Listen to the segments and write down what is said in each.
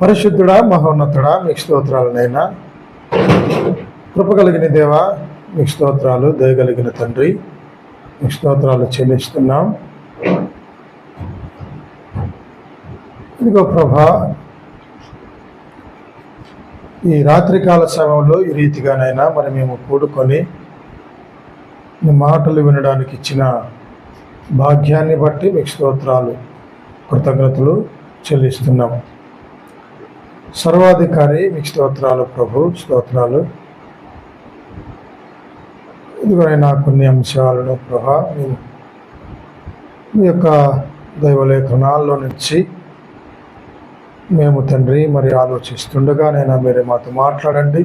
పరిశుద్ధుడా మహోన్నతుడా మీకు స్తోత్రాలనైనా కృప కలిగిన దేవా మీకు స్తోత్రాలు దయగలిగిన తండ్రి మీకు స్తోత్రాలు చెల్లిస్తున్నాం. ఇదిగో ప్రభా ఈ రాత్రికాల సమయంలో ఈ రీతిగానైనా మరి మేము కూడుకొని మీ మాటలు వినడానికి ఇచ్చిన భాగ్యాన్ని బట్టి మీకు స్తోత్రాలు కృతజ్ఞతలు చెల్లిస్తున్నాము సర్వాధికారి మీకు స్తోత్రాలు ప్రభు స్తోత్రాలు. ఇదిగోనైనా కొన్ని అంశాలను ప్రభా మేము మీ యొక్క దైవలేఖనాల్లో నుంచి మేము తండ్రి మరి ఆలోచిస్తుండగా నేను మీరు మాతో మాట్లాడండి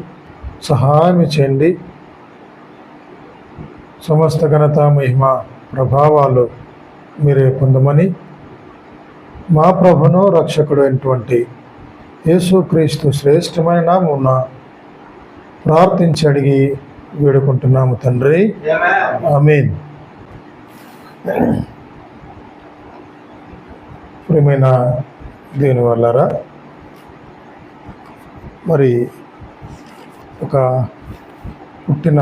సహాయం చేయండి. సమస్త ఘనత మహిమ ప్రభావాలు మీరే పొందమని మా ప్రభును రక్షకుడు అయినటువంటి యేసుక్రీస్తు శ్రేష్టమైన నామున ప్రార్థించి అడిగి వేడుకుంటున్నాము తండ్రి. ఆమీన్. ప్రియమైన దీని వల్లరా మరి ఒక పుట్టిన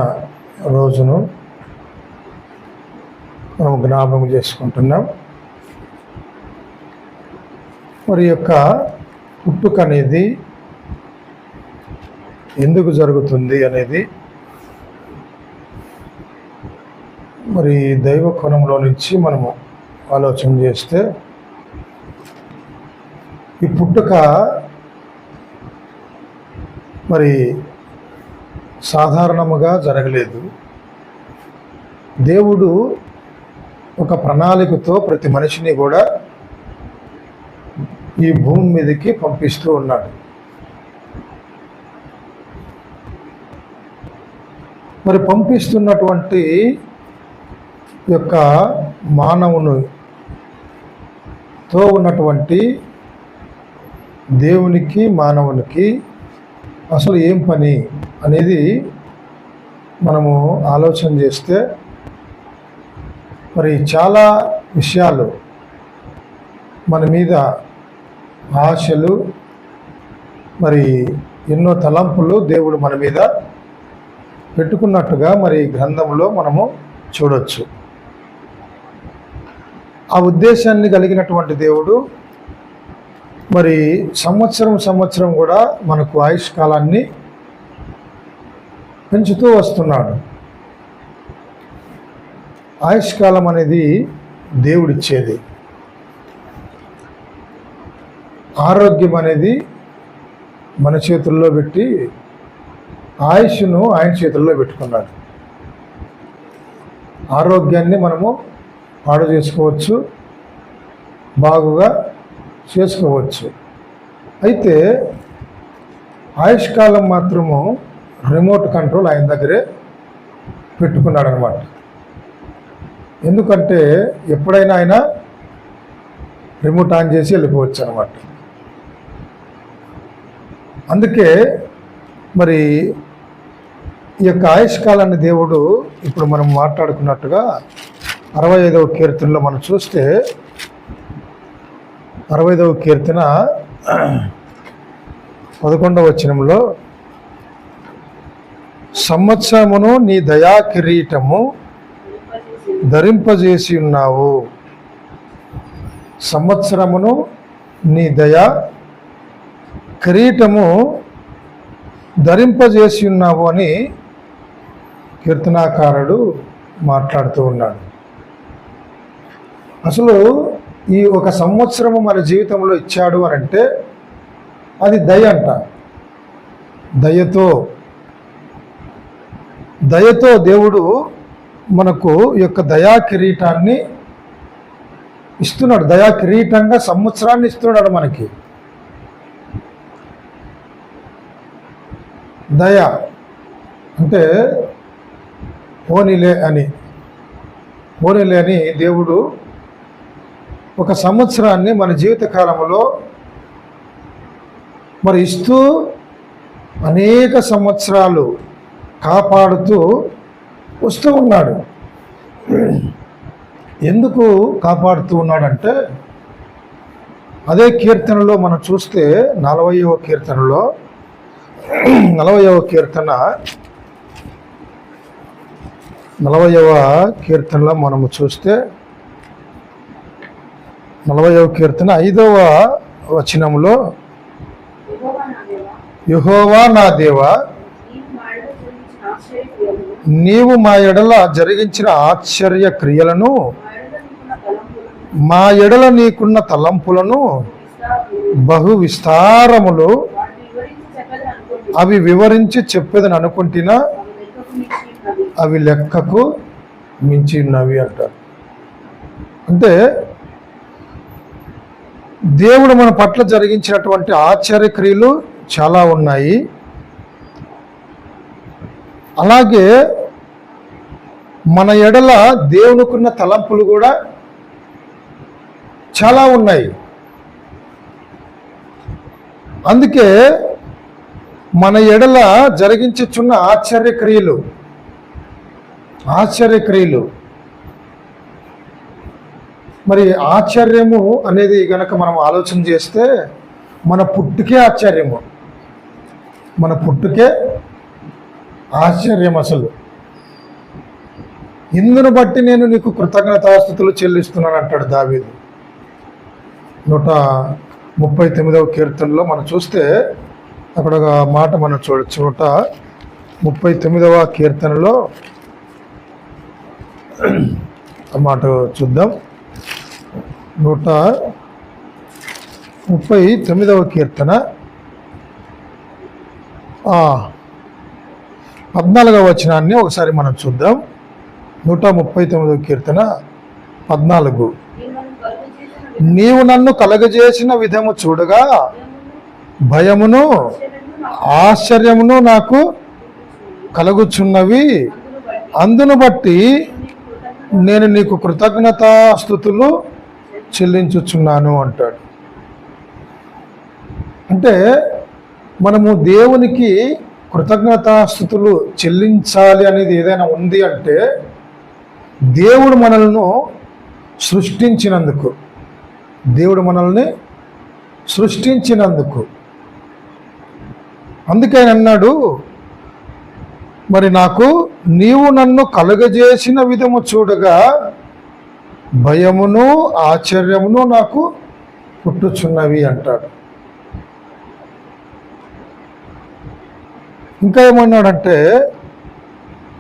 రోజును మనం జ్ఞాపకం చేసుకుంటున్నాం. మరి యొక్క పుట్టుక అనేది ఎందుకు జరుగుతుంది అనేది మరి దైవ కోణంలో నుంచి మనము ఆలోచన చేస్తే ఈ పుట్టుక మరి సాధారణముగా జరగలేదు. దేవుడు ఒక ప్రణాళికతో ప్రతి మనిషిని కూడా ఈ భూమి మీదకి పంపిస్తూ ఉన్నాడు. మరి పంపిస్తున్నటువంటి యొక్క మానవునితో ఉన్నటువంటి దేవునికి మానవునికి అసలు ఏం పని అనేది మనము ఆలోచన చేస్తే మరి చాలా విషయాలు మన మీద ఆశలు మరి ఎన్నో తలంపులు దేవుడు మన మీద పెట్టుకున్నట్టుగా మరి గ్రంథంలో మనము చూడొచ్చు. ఆ ఉద్దేశాన్ని కలిగినటువంటి దేవుడు మరి సంవత్సరం సంవత్సరం కూడా మనకు ఆయుష్ కాలాన్ని పెంచుతూ వస్తున్నాడు. ఆయుష్కాలం అనేది దేవుడిచ్చేది. ఆరోగ్యం అనేది మన చేతుల్లో పెట్టి ఆయుష్ను ఆయన చేతుల్లో పెట్టుకున్నాడు. ఆరోగ్యాన్ని మనము పాడు చేసుకోవచ్చు బాగుగా చేసుకోవచ్చు. అయితే ఆయుష్ కాలం మాత్రము రిమోట్ కంట్రోల్ ఆయన దగ్గరే పెట్టుకున్నాడు అనమాట ఎందుకంటే ఎప్పుడైనా ఆయన రిమోట్ ఆన్ చేసి వెళ్ళిపోవచ్చు అనమాట అందుకే మరి ఈ యొక్క ఆయుష్కాలాన్ని దేవుడు ఇప్పుడు మనం మాట్లాడుకున్నట్టుగా అరవై ఐదవ కీర్తనలో మనం చూస్తే అరవై ఐదవ కీర్తన పదకొండవ వచనంలో సంవత్సరమును నీ దయా కిరీటము ధరింపజేసి ఉన్నావు. సంవత్సరమును నీ దయా కిరీటము ధరింపజేసి ఉన్నావు అని కీర్తనాకారుడు మాట్లాడుతూ ఉన్నాడు. అసలు ఈ ఒక సంవత్సరము మన జీవితంలో ఇచ్చాడు అని అంటే అది దయ అంట. దయతో. దయతో దేవుడు మనకు ఈ యొక్క దయా కిరీటాన్ని ఇస్తున్నాడు. దయా కిరీటంగా సంవత్సరాన్ని ఇస్తున్నాడు మనకి. దయ అంటే పోనీలే అని. పోనీలే అని దేవుడు ఒక సంవత్సరాన్ని మన జీవిత కాలంలో మరి ఇస్తూ అనేక సంవత్సరాలు కాపాడుతూ వస్తూ ఉన్నాడు. ఎందుకు కాపాడుతూ ఉన్నాడంటే అదే కీర్తనలో మనం చూస్తే నలభైవ కీర్తనలో నలభైవ కీర్తన. నలభైవ కీర్తనలో మనము చూస్తే నలభైవ కీర్తన ఐదవ వచనంలో యుహోవా నా దేవా, నీవు మా ఎడల జరిగించిన ఆశ్చర్య క్రియలను, మా ఎడల నీకున్న తలంపులను, బహు విస్తారములు అవి వివరించి చెప్పేదని అనుకుంటున్నాను. అనుకుంటున్నా అవి లెక్కకు మించినవి. అంటారు అంటే దేవుడు మన పట్ల జరిగించినటువంటి ఆశ్చర్యక్రియలు చాలా ఉన్నాయి అలాగే మన ఎడల దేవునికున్న తలంపులు కూడా చాలా ఉన్నాయి అందుకే మన ఎడల జరిగించుచున్న ఆశ్చర్య క్రియలు ఆశ్చర్య క్రియలు మరి ఆశ్చర్యము అనేది గనక మనం ఆలోచన చేస్తే మన పుట్టుకే ఆశ్చర్యము. మన పుట్టుకే ఆశ్చర్యం అసలు. ఇందును బట్టి నేను నీకు కృతజ్ఞతాస్థుతులు చెల్లిస్తున్నాను అంటాడు దావీదు. నూట ముప్పై తొమ్మిదవ కీర్తనలో మనం చూస్తే అక్కడ ఒక మాట మనం చూడొచ్చు నూట ముప్పై తొమ్మిదవ కీర్తనలో మాట చూద్దాం. నూట ముప్పై తొమ్మిదవ కీర్తన పద్నాలుగవ వచనాన్ని ఒకసారి మనం చూద్దాం. నూట ముప్పై తొమ్మిదవ కీర్తన పద్నాలుగు. నీవు నన్ను కలుగజేసిన విధము చూడగా భయమును ఆశ్చర్యమును నాకు కలుగుచున్నవి. అందును బట్టి నేను నీకు కృతజ్ఞతాస్థుతులు చెల్లించుచున్నాను అంటాడు. అంటే మనము దేవునికి కృతజ్ఞతాస్థుతులు చెల్లించాలి అనేది ఏదైనా ఉంది అంటే దేవుడు మనల్ని సృష్టించినందుకు దేవుడు మనల్ని సృష్టించినందుకు అందుకే అన్నాడు మరి నాకు నీవు నన్ను కలుగజేసిన విధము చూడగా భయమును ఆశ్చర్యమును నాకు పుట్టుచున్నవి అంటాడు. ఇంకా ఏమన్నాడంటే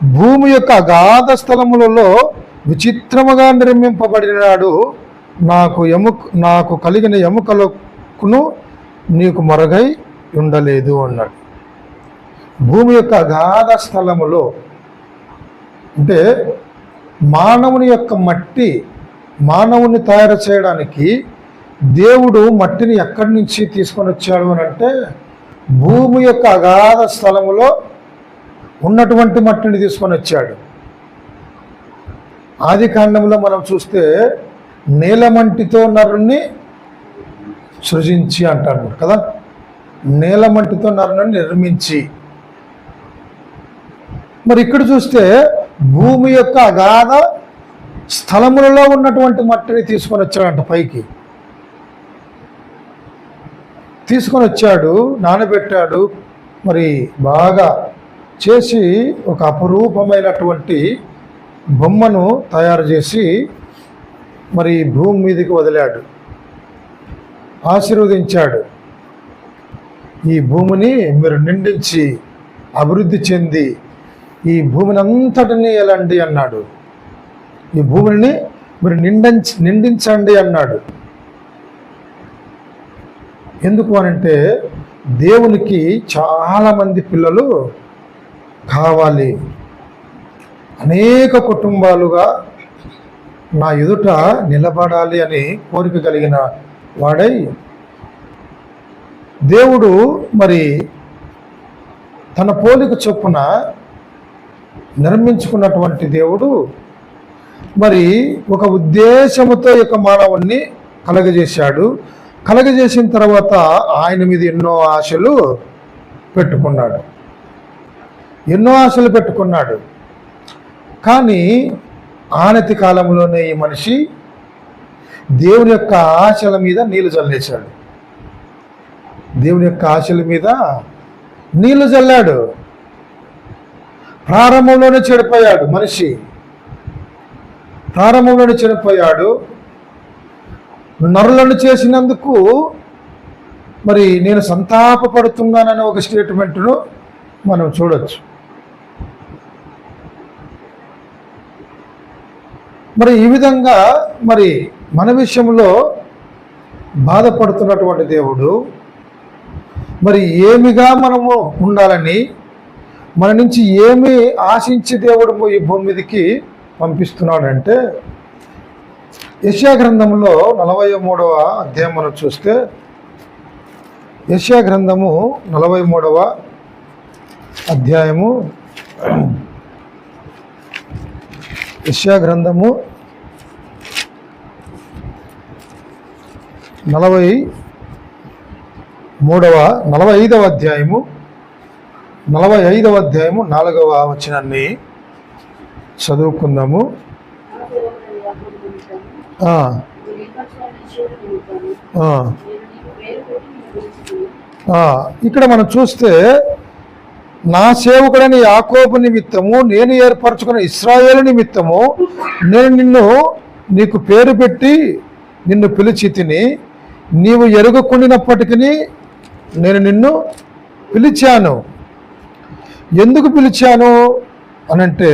భూమి యొక్క అగాధ స్థలములలో విచిత్రముగా నిర్మింపబడినాడు. నాకు ఎముక నాకు కలిగిన ఎముకలకును నీకు మరగై ఉండలేదు అన్నాడు. భూమి యొక్క అగాధ స్థలములో అంటే మానవుని యొక్క మట్టి మానవుని తయారు చేయడానికి దేవుడు మట్టిని ఎక్కడి నుంచి తీసుకొని వచ్చాడు అని అంటే భూమి యొక్క అగాధ స్థలములో ఉన్నటువంటి మట్టిని తీసుకొని వచ్చాడు. ఆది కాండంలో మనం చూస్తే నీలమంటితో నరుణ్ణి సృజించి అంటాడు కదా. నీలమంటితో నరను నిర్మించి. మరి ఇక్కడ చూస్తే భూమి యొక్క అగాధ స్థలములలో ఉన్నటువంటి మట్టిని తీసుకొని వచ్చాడంట పైకి. తీసుకొని వచ్చాడు నానబెట్టాడు మరి బాగా చేసి ఒక అపురూపమైనటువంటి బొమ్మను తయారు చేసి మరి భూమి మీదకి వదిలాడు. ఆశీర్వదించాడు. ఈ భూమిని మీరు నిండించి అభివృద్ధి చెంది ఈ భూమిని అంతటిని ఎలాంటి అన్నాడు? ఈ భూమిని మీరు నిండించి నిండించండి అన్నాడు. ఎందుకు అనంటే దేవునికి చాలామంది పిల్లలు కావాలి. అనేక కుటుంబాలుగా నా ఎదుట నిలబడాలి అని కోరిక కలిగిన వాడై దేవుడు మరి తన పోలిక చొప్పున నిర్మించుకున్నటువంటి దేవుడు. మరి ఒక ఉద్దేశముతో యొక్క మానవుణ్ణి కలగజేశాడు. కలగజేసిన తర్వాత ఆయన మీద ఎన్నో ఆశలు పెట్టుకున్నాడు. ఎన్నో ఆశలు పెట్టుకున్నాడు. కానీ ఆనతి కాలంలోనే ఈ మనిషి దేవుని యొక్క ఆశల మీద నీళ్ళు చల్లేశాడు. దేవుని యొక్క ఆశల మీద నీళ్ళు చల్లాడు ప్రారంభంలోనే చెడిపోయాడు మనిషి. ప్రారంభంలోనే చెడిపోయాడు. నరులను చేసినందుకు మరి నేను సంతాపపడుతున్నాననే ఒక స్టేట్మెంట్ను మనం చూడవచ్చు మరి ఈ విధంగా మరి మన విషయంలో బాధపడుతున్నటువంటి దేవుడు మరి ఏమిగా మనము ఉండాలని మన నుంచి ఏమి ఆశించి దేవుడు ఈ భూమి మీదకి పంపిస్తున్నాడంటే యశ్యా గ్రంథంలో నలభై మూడవ అధ్యాయం మనం చూస్తే యశ్యా గ్రంథము నలభై మూడవ అధ్యాయము యశ్యా గ్రంథము నలభై మూడవ నలభై ఐదవ అధ్యాయము నలభై ఐదవ అధ్యాయము నాలుగవ వచనాన్ని చదువుకుందాము. ఇక్కడ మనం చూస్తే నా సేవకుడని యాకోబు నిమిత్తము నేను ఏర్పరచుకున్న ఇస్రాయేల్ నిమిత్తము నేను నిన్ను నీకు పేరు పెట్టి నిన్ను పిలిచి తిని నీవు ఎరుగకుండినప్పటికీ నేను నిన్ను పిలిచాను. ఎందుకు పిలిచాను అనంటే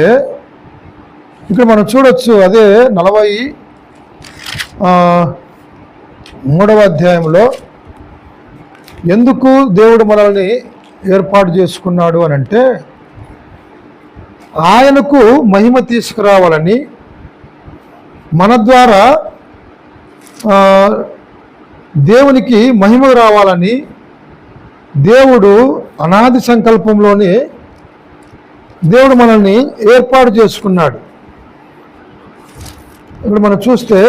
ఇక్కడ మనం చూడొచ్చు అదే నలభై మూడవ అధ్యాయంలో ఎందుకు దేవుడు మనల్ని ఏర్పాటు చేసుకున్నాడు అని అంటే ఆయనకు మహిమ తీసుకురావాలని మన ద్వారా దేవునికి మహిమ రావాలని దేవుడు అనాది సంకల్పంలోనే దేవుడు మనల్ని ఏర్పాటు చేసుకున్నాడు. ఇక్కడ మనం చూస్తే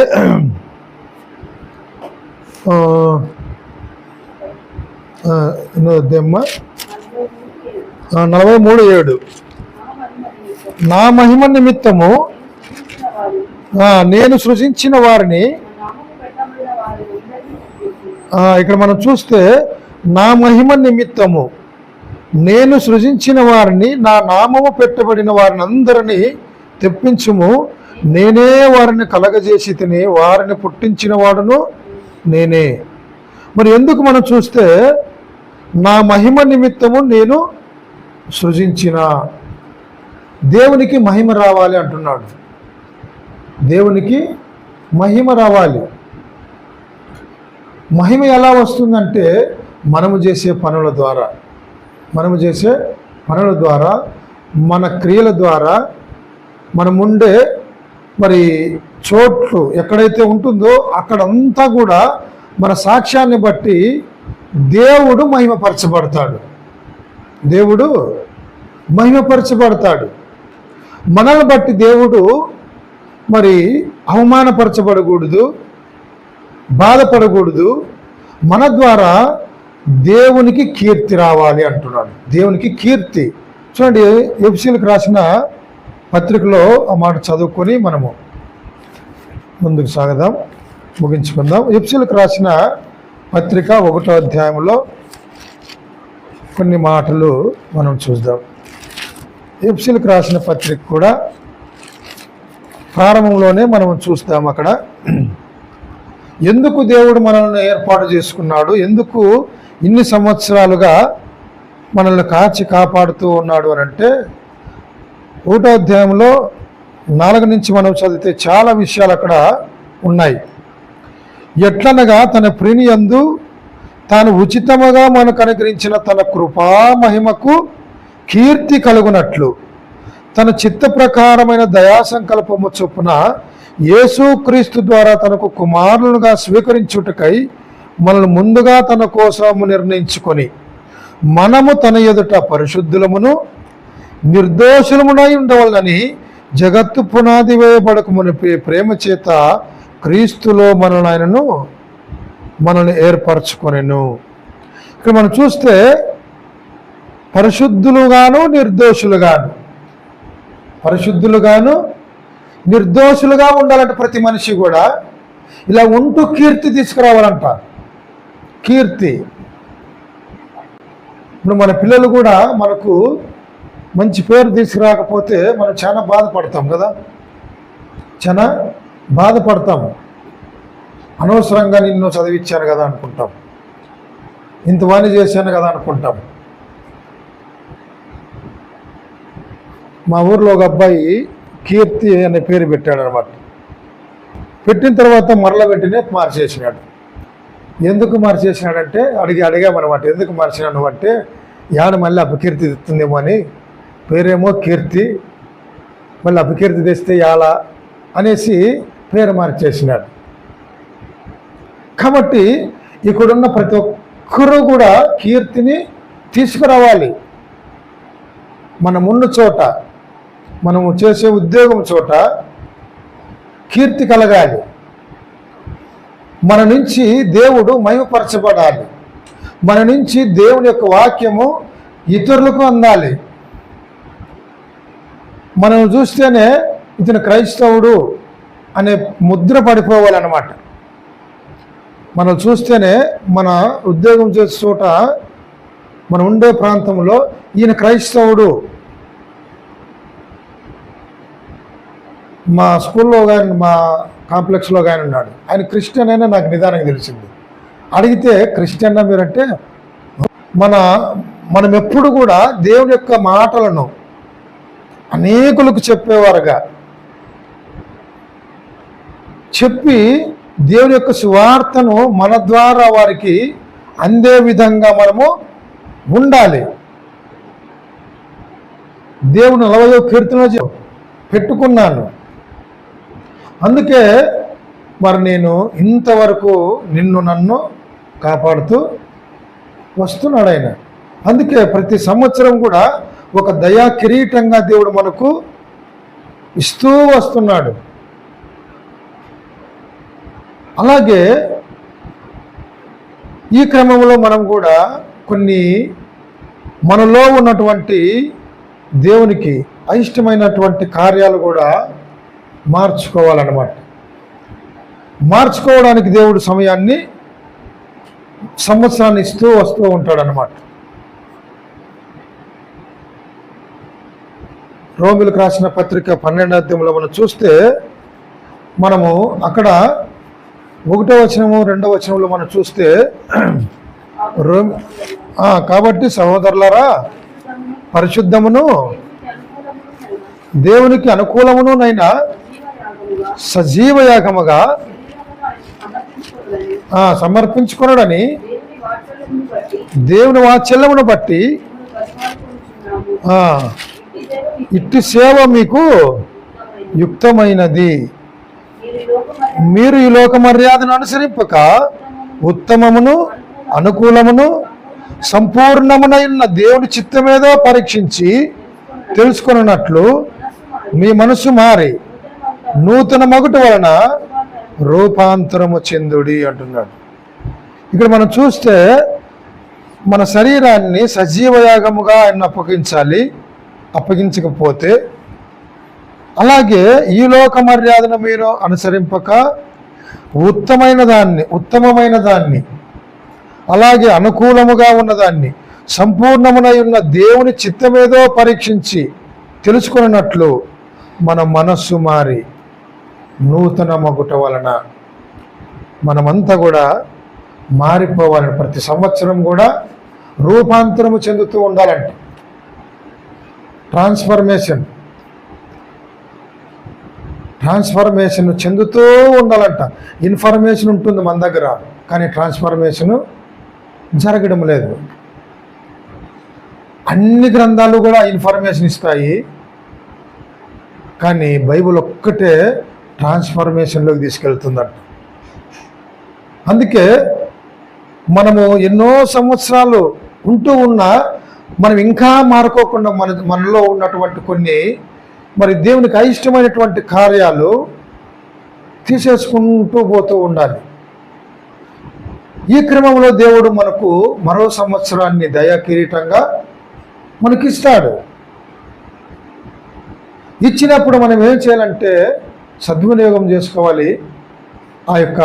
దెమ్మ నలభై మూడు ఏడు. నా మహిమ నిమిత్తము నేను సృజించిన వారిని ఇక్కడ మనం చూస్తే నా మహిమ నిమిత్తము. నేను సృజించిన వారిని నా నామము పెట్టబడిన వారిని అందరినీ తెప్పించుము. నేనే వారిని కలగజేసి తిని వారిని పుట్టించిన వాడును నేనే. మరి ఎందుకు మనం చూస్తే నా మహిమ నిమిత్తము నేను సృజించిన. దేవునికి మహిమ రావాలి అంటున్నాడు. దేవునికి మహిమ రావాలి. మహిమ ఎలా వస్తుందంటే మనము చేసే పనుల ద్వారా మనము చేసే పనుల ద్వారా మన క్రియల ద్వారా మనముండే మరి చోట్లు ఎక్కడైతే ఉంటుందో అక్కడంతా కూడా మన సాక్ష్యాన్ని బట్టి దేవుడు మహిమపరచబడతాడు. దేవుడు మహిమపరచబడతాడు. మనల్ని బట్టి దేవుడు మరి అవమానపరచబడకూడదు బాధపడకూడదు. మన ద్వారా దేవునికి కీర్తి రావాలి అంటున్నాడు. దేవునికి కీర్తి. చూడండి ఎఫ్సీలకు రాసిన పత్రికలో ఆ మాట చదువుకొని మనము ముందుకు సాగదాం ముగించుకుందాం. ఎఫ్సీలకు రాసిన పత్రిక ఒకటో అధ్యాయంలో కొన్ని మాటలు మనం చూద్దాం. ఎఫ్సీలకు రాసిన పత్రిక కూడా ప్రారంభంలోనే మనం చూస్తాం అక్కడ. ఎందుకు దేవుడు మనల్ని ఏర్పాటు చేసుకున్నాడు? ఎందుకు ఇన్ని సంవత్సరాలుగా మనల్ని కాచి కాపాడుతూ ఉన్నాడు అని అంటే ఒకటో అధ్యాయంలో నాలుగు నుంచి మనం చదివితే చాలా విషయాలు అక్కడ ఉన్నాయి. ఎట్లనగా తన ప్రిని యందు తాను ఉచితముగా మనకు అనుగ్రహించిన తన కృపా మహిమకు కీర్తి కలుగునట్లు తన చిత్త ప్రకారమైన దయా సంకల్పము చొప్పున యేసుక్రీస్తు ద్వారా తనకు కుమారులుగా స్వీకరించుటకై మనల్ని ముందుగా తన కోసము నిర్ణయించుకొని మనము తన ఎదుట పరిశుద్ధులమును నిర్దోషులమునై ఉండవాలని జగత్తు పునాది వేయబడక ప్రేమ చేత క్రీస్తులో మనల్ని ఆయనను మనల్ని ఏర్పరచుకొనెను. ఇక్కడ మనం చూస్తే పరిశుద్ధులుగాను నిర్దోషులుగాను. పరిశుద్ధులుగాను నిర్దోషులుగా ఉండాలంటే ప్రతి మనిషి కూడా ఇలా ఉంటూ కీర్తి తీసుకురావాలంట కీర్తి. ఇప్పుడు మన పిల్లలు కూడా మనకు మంచి పేరు తీసుకురాకపోతే మనం చాలా బాధపడతాం కదా? చాలా బాధపడతాం. అనవసరంగా నిన్ను చదివించాను కదా అనుకుంటాం. ఇంత వాణి చేశాను కదా అనుకుంటాం. మా ఊర్లో ఒక అబ్బాయి కీర్తి అనే పేరు పెట్టాడు అనమాట పెట్టిన తర్వాత మరల పెట్టినే మార్చేసినాడు. ఎందుకు మార్చేసినాడంటే అడిగి అడిగామన్నమాట. ఎందుకు మార్చినాను అంటే యాడ మళ్ళీ అపకీర్తి తెస్తుందేమో అని. పేరేమో కీర్తి మళ్ళీ అపకీర్తి తెస్తే యాలా అనేసి పేరు మార్చేసినాడు. కాబట్టి ఇక్కడున్న ప్రతి ఒక్కరూ కూడా కీర్తిని తీసుకురావాలి. మనం ఉన్న చోట మనము చేసే ఉద్యోగం చోట కీర్తి కలగాలి. మన నుంచి దేవుడు మహిమపరచబడాలి. మన నుంచి దేవుని యొక్క వాక్యము ఇతరులకు అందాలి. మనం చూస్తేనే ఇతను క్రైస్తవుడు అనే ముద్ర పడిపోవాలన్నమాట. మనం చూస్తేనే మన ఉద్యోగం చేసే చోట మనం ఉండే ప్రాంతంలో ఈయన క్రైస్తవుడు. మా స్కూల్లో కానీ మా కాంప్లెక్స్లో కానీ ఉన్నాడు. ఆయన క్రిస్టియన్ అయినా నాకు నిదానంగా తెలిసింది. అడిగితే క్రిస్టియన్ మీరంటే మన మనం ఎప్పుడు కూడా దేవుని యొక్క మాటలను అనేకులకు చెప్పేవారుగా. చెప్పి దేవుని యొక్క సువార్తను మన ద్వారా వారికి అందే విధంగా మనము ఉండాలి. దేవుని నలభై కీర్తన పెట్టుకున్నాను. అందుకే మరి నేను ఇంతవరకు నిన్ను నన్ను కాపాడుతూ వస్తున్నాడు ఆయన. అందుకే ప్రతి సంవత్సరం కూడా ఒక దయా కిరీటంగా దేవుడు మనకు ఇస్తూ వస్తున్నాడు. అలాగే ఈ క్రమంలో మనం కూడా కొన్ని మనలో ఉన్నటువంటి దేవునికి అయిష్టమైనటువంటి కార్యాలు కూడా మార్చుకోవాలన్నమాట. మార్చుకోవడానికి దేవుడు సమయాన్ని సంవత్సరాన్ని ఇస్తూ వస్తూ ఉంటాడనమాట రోమిలకు రాసిన పత్రిక పన్నెండు అధ్యాయంలో మనం చూస్తే మనము అక్కడ ఒకటో వచనము రెండో వచనంలో మనం చూస్తే రోమి కాబట్టి సహోదరులారా పరిశుద్ధమును దేవునికి అనుకూలమునునైనా సజీవయాగముగా సమర్పించుకున్నాడని దేవుని వాత్సల్యమును బట్టి ఇట్టి సేవ మీకు యుక్తమైనది. మీరు ఈ లోక మర్యాదను అనుసరింపక ఉత్తమమును అనుకూలమును సంపూర్ణమునైన దేవుని చిత్తమేదో పరీక్షించి తెలుసుకున్నట్లు మీ మనసు మారి. నూతన మొగటి వలన రూపాంతరము చెందుడి అంటున్నాడు. ఇక్కడ మనం చూస్తే మన శరీరాన్ని సజీవయాగముగా ఆయన అప్పగించాలి అప్పగించకపోతే అలాగే ఈ లోక మర్యాదను మీరు అనుసరింపక ఉత్తమైన దాన్ని ఉత్తమమైన దాన్ని అలాగే అనుకూలముగా ఉన్నదాన్ని సంపూర్ణమునై ఉన్న దేవుని చిత్తమేదో పరీక్షించి తెలుసుకున్నట్లు మన మనస్సు మారి నూతన వలన మనమంతా కూడా మారిపోవాలని ప్రతి సంవత్సరం కూడా రూపాంతరము చెందుతూ ఉండాలంటే. ట్రాన్స్ఫర్మేషన్. ట్రాన్స్ఫర్మేషన్ చెందుతూ ఉండాలంట. ఇన్ఫర్మేషన్ ఉంటుంది మన దగ్గర కానీ ట్రాన్స్ఫర్మేషన్ జరగడం లేదు. అన్ని గ్రంథాలు కూడా ఇన్ఫర్మేషన్ ఇస్తాయి. కానీ బైబిల్ ఒక్కటే ట్రాన్స్ఫర్మేషన్లోకి తీసుకెళ్తుందంట. అందుకే మనము ఎన్నో సంవత్సరాలు ఉంటూ ఉన్నా మనం ఇంకా మారుకోకుండా మన మనలో ఉన్నటువంటి కొన్ని మరి దేవునికి అయిష్టమైనటువంటి కార్యాలు తీసేసుకుంటూ పోతూ ఉండాలి. ఈ క్రమంలో దేవుడు మనకు మరో సంవత్సరాన్ని దయా కిరీటంగా మనకిస్తాడు. ఇచ్చినప్పుడు మనం ఏం చేయాలంటే సద్వినియోగం చేసుకోవాలి. ఆ యొక్క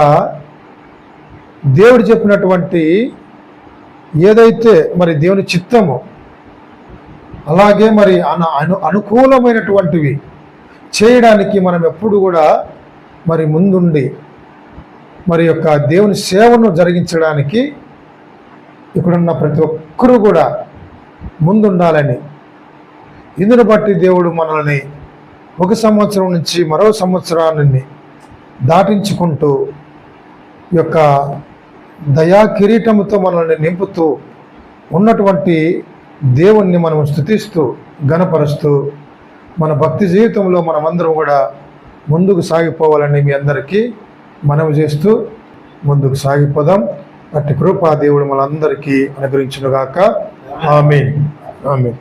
దేవుడు చెప్పినటువంటి ఏదైతే మరి దేవుని చిత్తము అలాగే మరి అను అను అనుకూలమైనటువంటివి చేయడానికి మనం ఎప్పుడు కూడా మరి ముందుండి మరి యొక్క దేవుని సేవను జరిగించడానికి ఇక్కడున్న ప్రతి ఒక్కరూ కూడా ముందుండాలని. ఇందును బట్టి దేవుడు మనల్ని ఒక సంవత్సరం నుంచి మరో సంవత్సరాన్ని దాటించుకుంటూ యొక్క దయా కిరీటముతో మనల్ని నింపుతూ ఉన్నటువంటి దేవుణ్ణి మనం స్థుతిస్తూ గణపరుస్తూ మన భక్తి జీవితంలో మనమందరం కూడా ముందుకు సాగిపోవాలని మీ అందరికీ మనవి చేస్తూ ముందుకు సాగిపోదాం. అట్టి కృపా దేవుడు మనందరికీ అనుగ్రహించునుగాక. ఆమె ఆమె